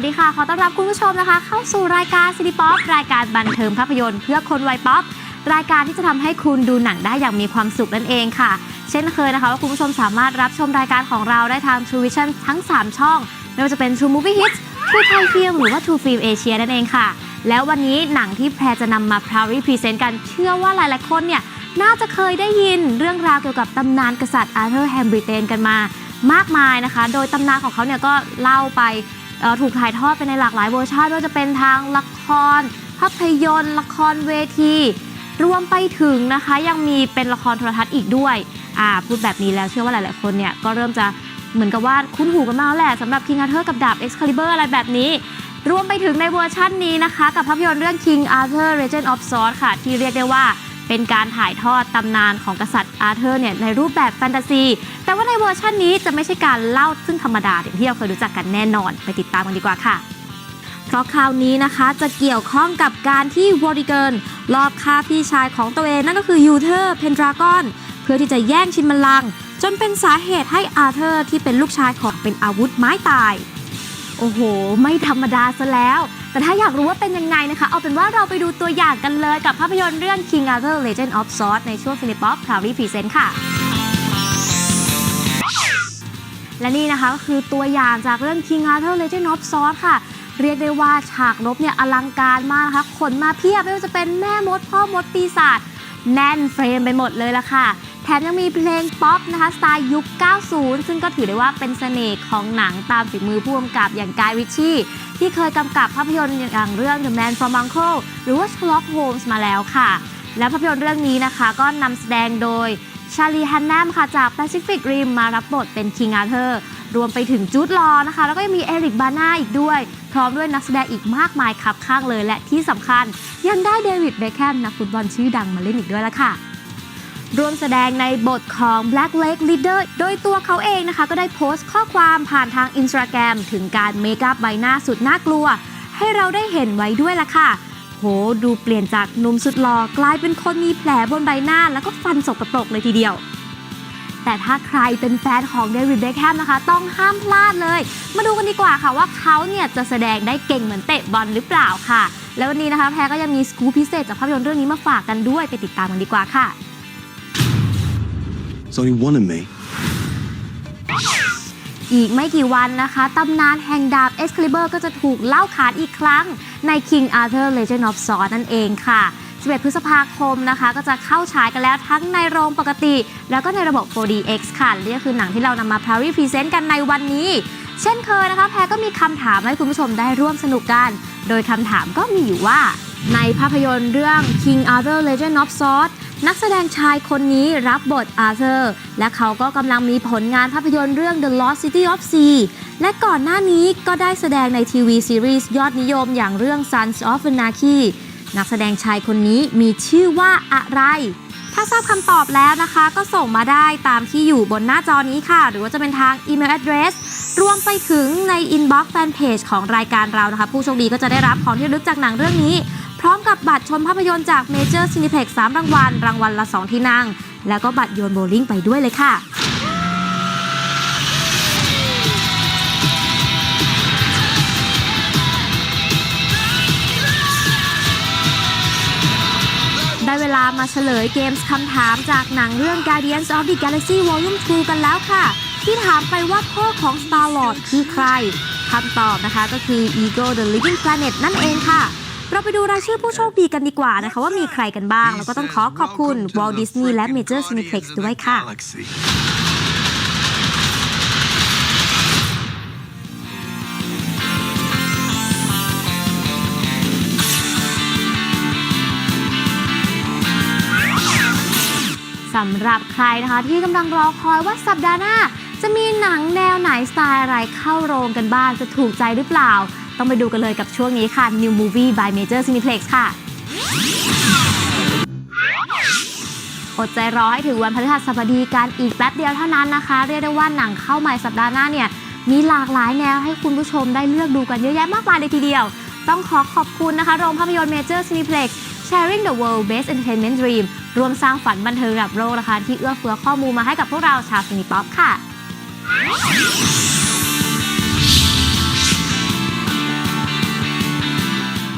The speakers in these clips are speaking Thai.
วัสดีค่ะ ขอต้อนรับคุณผู้ชมนะคะ เข้าสู่รายการซินิป๊อปรายการบันเทิงภาพยนตร์เพื่อคนวัยป๊อปรายการที่จะทำให้คุณดูหนังได้อย่างมีความสุขนั่นเองค่ะ เช่นเคยนะคะว่าคุณผู้ชมสามารถรับชมรายการของเราได้ทาง True Vision ทั้ง 3 ช่อง ไม่ว่าจะเป็น True Movie Hits True Thai Film หรือว่า True Film Asia นั่นเองค่ะ แล้ววันนี้หนังที่แพรจะนำมา proudly present กันเชื่อว่าหลายๆคนเนี่ยน่าจะเคยได้ยินเรื่องราวเกี่ยวกับตำนานกษัตริย์อาร์เธอร์แฮมบริเตนกันมามากมายนะคะ โดยตำนานของเขาเนี่ยก็เล่าไป ถูกถ่ายทอดไปในหลากหลายเวอร์ชันไม่ว่าจะเป็นทางละคร ภาพยนตร์ ละครเวที รวมไปถึงนะคะยังมีเป็นละครโทรทัศน์อีกด้วยอ่าพูดแบบนี้แล้วเชื่อว่าหลาย ๆ คนเนี่ยก็เริ่มจะเหมือนกับว่าคุ้นหูกันมากแล้วแหละสำหรับ King Arthur กับดาบ Excalibur อะไรแบบนี้ รวมไปถึงในเวอร์ชั่นนี้นะคะ กับภาพยนตร์เรื่อง King Arthur Legend of Sword ค่ะ ที่เรียกได้ว่า เป็นการถ่ายทอดตำนานของกษัตริย์อาร์เธอร์เนี่ยในรูปแบบแฟนตาซี แต่ว่าในเวอร์ชันนี้จะไม่ใช่การเล่าซึ่งธรรมดาอย่างที่เราเคยรู้จักกันแน่นอน ไปติดตามกันดีกว่าค่ะเพราะคราวนี้นะคะจะเกี่ยวข้องกับการที่วอริเกิลลอบฆ่าพี่ชายของตัวเองนั่นก็คือยูเทอร์เพนดรากอน เพื่อที่จะแย่งชินบัลลังก์จนเป็นสาเหตุให้อาร์เธอร์ที่เป็นลูกชายของเป็นอาวุธไม้ตาย โอ้โห ไม่ธรรมดาซะแล้ว แต่ถ้าอยากรู้ว่าเป็นยังไงนะคะ เอาเป็นว่าเราไปดูตัวอย่างกันเลยกับภาพยนตร์เรื่อง King Arthur Legend of Sword ในช่วง Cinepop Proudly Present ค่ะ และนี่นะคะก็คือตัวอย่างจากเรื่อง King Arthur Legend of Sword ค่ะ เรียกได้ว่าฉากรบเนี่ยอลังการมากนะคะขนมาเพียบไม่ว่าจะเป็นแม่มดพ่อมดปีศาจแน่นเฟรมไปหมดเลยละค่ะ แถมยังมีเพลงป๊อปนะคะสไตล์ยุค 90 ซึ่งก็ถือได้ว่าเป็นเสน่ห์ของหนังตามฝีมือผู้กำกับอย่างกายริชชี่ ที่เคยกำกับภาพยนตร์อย่างเรื่อง The Man from U.N.C.L.E หรือว่า Sherlock Holmes มาแล้วค่ะ และภาพยนตร์เรื่องนี้นะคะ ก็นำแสดงโดยชาลีฮันแนมค่ะจาก Pacific Rim มารับบทเป็น King Arthur รวมไปถึงจูดลอนะคะ แล้วก็ยังมีเอริกบาน่าอีกด้วย พร้อมด้วยนักแสดงอีกมากมายครับข้างเลยและที่สำคัญ ยังได้เดวิดเบคแฮมนักฟุตบอลชื่อดังมาเล่นอีกด้วยละค่ะ ร่วมแสดงในบทของ Black Lake Leader โดยตัวเขาเองนะคะ ก็ได้โพสต์ข้อความผ่านทางอินสตาแกรมถึงการเมคอัพใบหน้าสุดน่ากลัว ให้เราได้เห็นไว้ด้วยล่ะค่ะ โห ดูเปลี่ยนจากหนุ่มสุดหล่อกลายเป็นคนมีแผลบนใบหน้า แล้วก็ฟันสกปรกเลยทีเดียว แต่ถ้าใครเป็นแฟนของเดวิดเบคแฮมนะคะ ต้องห้ามพลาดเลย มาดูกันดีกว่าค่ะว่าเขาเนี่ยจะแสดงได้เก่งเหมือนเตะบอลหรือเปล่าค่ะ แล้ววันนี้นะคะแพรก็ยังมีสกู๊ปพิเศษจากภาพยนตร์เรื่องนี้มาฝากกันด้วยไปติดตามกันดีกว่าค่ะ There's only one of me. อีกไม่กี่วันนะคะ ตำนานแห่งดาบ Excalibur ก็จะถูกเล่าขานอีกครั้งใน King Arthur Legend of Sword นั่นเองค่ะ 11 พฤษภาคมนะคะ ก็จะเข้าฉายกันแล้วทั้งในโรงปกติ แล้วก็ในระบบ 4DX ค่ะนี่ก็คือหนังที่เรานำมา p r i Present กันในวันนี้ เช่นเคยนะคะ แพรก็มีคำถามให้คุณผู้ชมได้ร่วมสนุกกัน โดยคำถามก็มีอยู่ว่า ในภาพยนตร์เรื่อง King Arthur Legend of Sword นักแสดงชายคนนี้รับบทอาเธอร์ และเขาก็กำลังมีผลงานภาพยนตร์เรื่อง The Lost City of Sea และก่อนหน้านี้ก็ได้แสดงในทีวีซีรีส์ยอดนิยมอย่างเรื่อง Sons of Anarchy นักแสดงชายคนนี้มีชื่อว่าอะไร ถ้าทราบคำตอบแล้วนะคะ ก็ส่งมาได้ตามที่อยู่บนหน้าจอนี้ค่ะ หรือว่าจะเป็นทางอีเมล address รวมไปถึงใน inbox fanpage ของรายการเรานะคะ ผู้โชคดีก็จะได้รับของที่ระลึกจากหนังเรื่องนี้ พร้อมกับบัตรชมภาพยนตร์จาก Major Cineplex 3รางวัล รางวัลละ 2 ที่นั่ง แล้วก็บัตรโยนโบว์ลิ่งไปด้วยเลยค่ะได้เวลามาเฉลยเกมส์คำถามจากหนังเรื่อง Guardians of the Galaxy Volume 2 กันแล้วค่ะ ที่ถามไปว่าพ่อของ Star Lord คือใครคำตอบนะคะก็คือ Eagle the Living Planet นั่นเองค่ะ เราไปดูรายชื่อผู้โชคดีกันดีกว่านะคะ ว่ามีใครกันบ้าง แล้วก็ต้องขอขอบคุณ Walt Disney และ Major Cineplex ด้วยค่ะ สำหรับใครนะคะ ที่กำลังรอคอยว่าสัปดาห์หน้า จะมีหนังแนวไหนสไตล์อะไรเข้าโรงกันบ้างจะถูกใจหรือเปล่า ต้องไปดูกันเลยกับช่วงนี้ค่ะ New Movie by Major Cineplex ค่ะอดใจรอให้ถึงวันพฤหัสบดีกันอีกแป๊บเดียวเท่านั้นนะคะ เรียกได้ว่าหนังเข้าใหม่สัปดาห์หน้าเนี่ย มีหลากหลายแนวให้คุณผู้ชมได้เลือกดูกันเยอะแยะมากมายเลยทีเดียว ต้องขอขอบคุณนะคะ โรงภาพยนตร์ Major Cineplex Sharing the World Best Entertainment Dream รวมสร้างฝันบันเทิงระดับโลกนะคะ ที่เอื้อเฟื้อข้อมูลมาให้กับพวกเราชาวซินิป๊อปค่ะ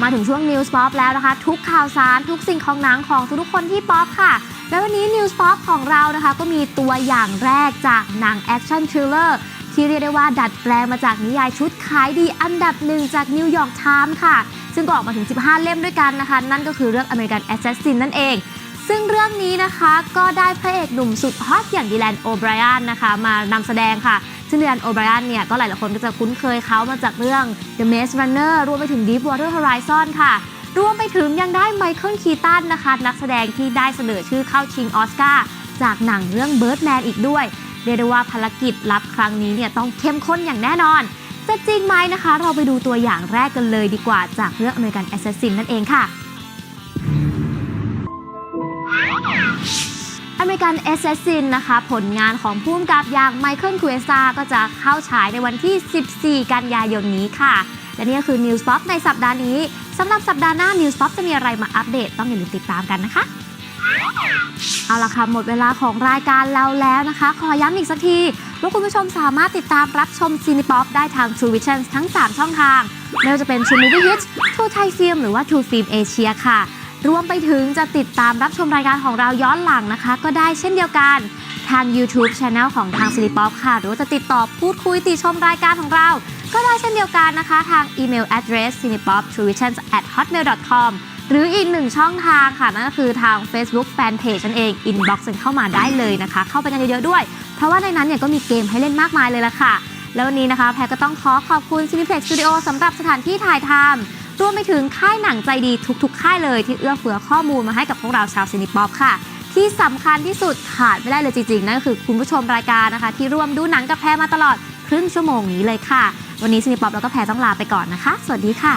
มาถึงช่วง News Pop แล้วนะคะ ทุกข่าวสารทุกสิ่งของหนังของทุกคนที่ป๊อปค่ะ แล้ววันนี้ News Pop ของเรานะคะ ก็มีตัวอย่างแรกจากหนังแอคชั่นทริลเลอร์ที่เรียกได้ว่าดัดแปลงมาจากนิยายชุดขายดีอันดับหนึ่งจากนิวยอร์กไทม์ค่ะ ซึ่งก็ออกมาถึง 15 เล่มด้วยกันนะคะ นั่นก็คือเรื่อง American Assassin นั่นเองซึ่งเรื่องนี้นะคะก็ได้พระเอกหนุ่มสุดฮอตอย่างดีแลนโอไบรอันนะคะ มานำแสดงค่ะ ซึ่งดีแลนโอไบรอันเนี่ยก็หลายๆคนก็จะคุ้นเคยเขามาจากเรื่อง The Maze Runner รวมไปถึง Deepwater Horizon ค่ะรวมไปถึงยังได้ไมเคิลคีตันนะคะ นักแสดงที่ได้เสนอชื่อเข้าชิงออสการ์จากหนังเรื่อง Birdman อีกด้วย เรียกได้ว่าภารกิจลับครั้งนี้เนี่ยต้องเข้มข้นอย่างแน่นอน จะจริงไหมนะคะ เราไปดูตัวอย่างแรกกันเลยดีกว่าจากเรื่อง American Assassin นั่นเองค่ะ American Assassin นะคะ ผลงานของผู้กำกับอย่างไมเคิลคูเอซาก็จะเข้าฉายในวันที่ 14 กันยายนนี้ค่ะ และนี่ก็คือ News Pop ในสัปดาห์นี้สำหรับสัปดาห์หน้า News Pop จะมีอะไรมาอัปเดตต้องอย่าลืมติดตามกันนะคะ เอาละค่ะหมดเวลาของรายการเราแล้วนะคะ ขอย้ำอีกสักทีว่าคุณผู้ชมสามารถติดตามรับชมซีนิป๊อปได้ทาง True Vision ทั้ง 3 ช่องทางไม่ว่าจะเป็น True Movie Hits True Thai Film หรือว่า True Film Asia ค่ะ รวมไปถึงจะติดตามรับชมรายการของเราย้อนหลังนะคะ ก็ได้เช่นเดียวกันทาง YouTube Channel ของทาง c i n e p o p ค่ะ หรือว่าจะติดต่อพูดคุยติชมรายการของเรา ก็ได้เช่นเดียวกันนะคะ ทางอีเมล address c i n e p o p t r u v i s i o n at hotmail com หรืออีกหนึ่งช่องทางค่ะ นั่นก็คือทาง Facebook Fanpage นั่นเอง inbox กันเข้ามาได้เลยนะคะ เข้าไปกันเยอะๆด้วย เพราะว่าในนั้นเนี่ยก็มีเกมให้เล่นมากมายเลยล่ะค่ะ แล้ววันนี้นะคะ แพรก็ต้องขอขอบคุณ Cineplex Studio สำหรับสถานที่ถ่ายทำ รวมไปถึงค่ายหนังใจดีทุกๆ ค่ายเลยที่เอื้อเฟื้อข้อมูลมาให้กับพวกเราชาวซินิป๊อปค่ะ ที่สำคัญที่สุดขาดไม่ได้เลยจริงๆ นั่นก็คือคุณผู้ชมรายการนะคะ ที่ร่วมดูหนังกับแพรมาตลอดครึ่งชั่วโมงนี้เลยค่ะ วันนี้ซินิป๊อปแล้วก็แพรต้องลาไปก่อนนะคะ สวัสดีค่ะ